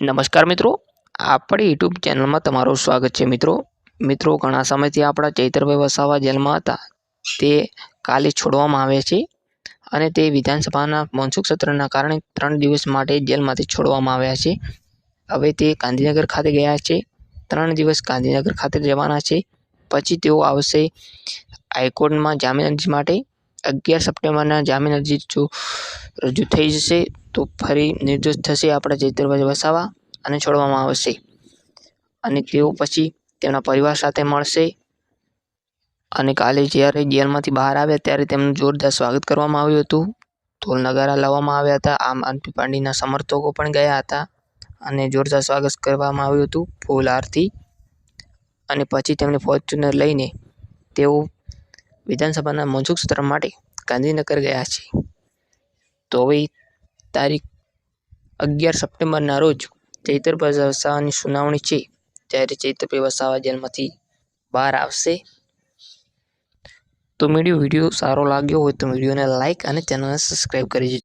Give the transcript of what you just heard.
નમસ્કાર મિત્રો, આપણી યુટ્યુબ ચેનલમાં તમારું સ્વાગત છે મિત્રો. મિત્રો, ઘણા સમયથી આપણા ચૈતરભાઈ વસાવા જેલમાં હતા. તે કાલે છોડવામાં આવ્યા છે અને તે વિધાનસભાના મનસુખ સત્રના કારણે ત્રણ દિવસ માટે જેલમાંથી છોડવામાં આવ્યા છે. હવે તે ગાંધીનગર ખાતે ગયા છે. ત્રણ દિવસ ગાંધીનગર ખાતે રહેવાના છે. પછી તેઓ આવશે હાઈકોર્ટમાં જામીન અરજી માટે. અગિયાર સપ્ટેમ્બરના જામીન અરજી જો રજૂ થઈ જશે. તો ફરી નિર્દોષ થશે આપણા ચૈતરભાઈ વસાવા અને છોડવામાં આવશે. અને તેઓ પછી તેમના પરિવાર સાથે મળશે. અને કાલે જ્યારે જેલમાંથી બહાર આવ્યા ત્યારે તેમનું જોરદાર સ્વાગત કરવામાં આવ્યું હતું. ઢોલ નગારા લાવવામાં આવ્યા હતા. આમ આદમી પાંડીના સમર્થકો પણ ગયા હતા. અને જોરદાર સ્વાગત કરવામાં આવ્યું હતું ફૂલ આરતી. અને પછી તેમને ફોર્ચ્યુનર લઈને તેઓ વિધાનસભાના મનસુખ સત્ર માટે ગાંધીનગર ગયા છે. તો હવે તારીખ અગિયાર સપ્ટેમ્બરના રોજ ચૈતરભાઈ વસાવાની સુનાવણી છે. ત્યારે ચૈતરભાઈ વસાવા જેલમાંથી બહાર આવશે. તો મીડિયો વીડિયો સારો લાગ્યો હોય તો વિડીયોને લાઇક અને ચેનલને સબસ્ક્રાઈબ કરી